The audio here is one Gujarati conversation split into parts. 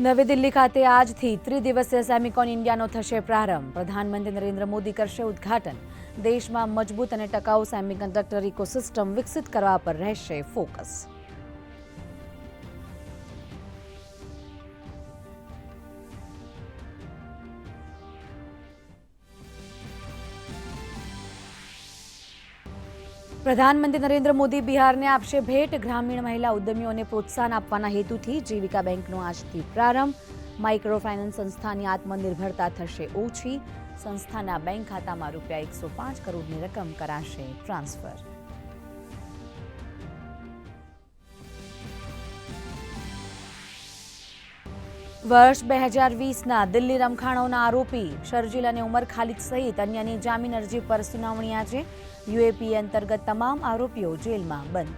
નવી દિલ્હી ખાતે આજથી ત્રિદિવસીય સેમિકોન ઇન્ડિયાનો થશે પ્રારંભ. પ્રધાનમંત્રી નરેન્દ્ર મોદી કરશે ઉદ્ઘાટન. દેશમાં મજબૂત અને ટકાઉ સેમિકન્ડક્ટર ઇકોસિસ્ટમ વિકસિત કરવા પર રહેશે ફોકસ. પ્રધાનમંત્રી નરેન્દ્ર મોદી બિહારને આપશે ભેટ. ગ્રામીણ મહિલા ઉદ્યમીઓને પ્રોત્સાહન આપવાના હેતુથી જીવિકા બેંકનો આજથી પ્રારંભ. માઇક્રો ફાઇનાન્સ સંસ્થાની આત્મનિર્ભરતા થશે ઓછી. સંસ્થાના બેંક ખાતામાં રૂપિયા એકસો પાંચ કરોડની રકમ કરાશે ટ્રાન્સફર. વર્ષ બે હજાર વીસના દિલ્હી રમખાણોના આરોપી શરજીલ અને ઉમર ખાલિદ સહિત અન્યની જામીન અરજી પર સુનાવણી આજે. યુએપીએ અંતર્ગત તમામ આરોપીઓ જેલમાં બંધ.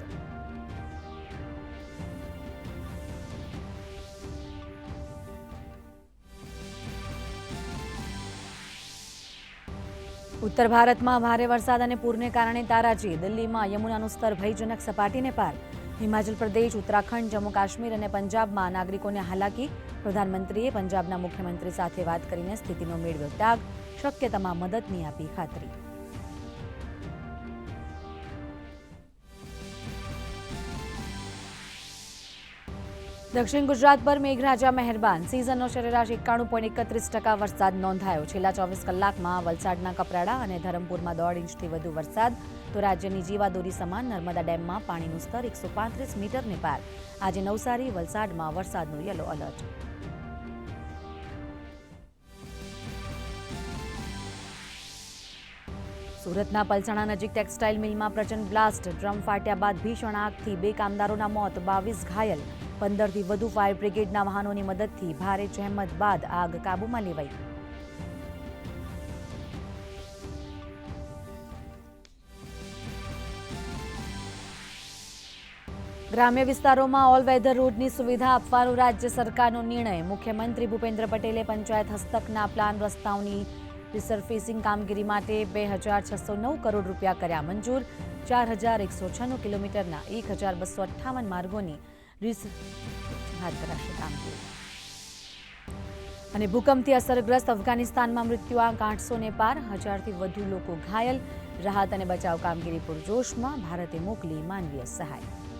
ઉત્તર ભારતમાં ભારે વરસાદ અને પૂરને કારણે તારાજી, દિલ્હીમાં યમુનાનું સ્તર ભયજનક સપાટીને પાર હિમાચલ પ્રદેશ, ઉત્તરાખંડ, જમ્મુ કાશ્મીર અને પંજાબમાં નાગરિકોને હાલાકી. પ્રધાનમંત્રીએ પંજાબના મુખ્યમંત્રી સાથે વાત કરીને સ્થિતિનો મેળવ્યો ત્યાગ. શક્ય તમામ મદદની આપી ખાતરી. દક્ષિણ ગુજરાત પર મેઘરાજા મહેરબાન. સિઝનનો સરેરાશ એકાણું પોઈન્ટ એકત્રીસ ટકા વરસાદ નોંધાયો. છેલ્લા ચોવીસ કલાકમાં વલસાડના કપરાડા અને ધરમપુરમાં દોઢ ઇંચથી વધુ વરસાદ, તો રાજ્યની જીવાદોરી સમાન નર્મદા ડેમમાં પાણીનું સ્તર એકસો પાંત્રીસ મીટરને પાર. આજે નવસારી, વલસાડમાં વરસાદનું યલો એલર્ટ સુરતના પલસાણા નજીક ટેક્સટાઇલ મિલમાં પ્રચંડ બ્લાસ્ટ. ડ્રમ ફાટ્યા બાદ ભીષણ આગથી. બે કામદારોના મોત, બાવીસ ઘાયલ. પંદરથી વધુ ફાયર બ્રિગેડના વાહનોની મદદથી ભારે જહેમત બાદ આગ કાબૂમાં લેવાઈ. ગ્રામ્ય વિસ્તારોમાં ઓલ વેધર રોડની સુવિધા આપવાનો રાજ્ય સરકારનો નિર્ણય. મુખ્યમંત્રી ભૂપેન્દ્ર પટેલે પંચાયત હસ્તકના પ્લાન રસ્તાઓની રિસર્ફેસિંગ કામગીરી માટે બે હજાર છસો નવ કરોડ રૂપિયા કર્યા મંજૂર. ચાર હજાર એકસો છન્નું કિલોમીટરના એક હજાર બસો અઠ્ઠાવન માર્ગોની હાથ કામગીરી અને ભૂકંપથી અસરગ્રસ્ત અફઘાનિસ્તાનમાં મૃત્યુઆંક આઠસો ને પાર. હજારથી વધુ લોકો ઘાયલ. રાહત અને બચાવ કામગીરી પૂરજોશમાં ભારતે મોકલી માનવીય સહાય.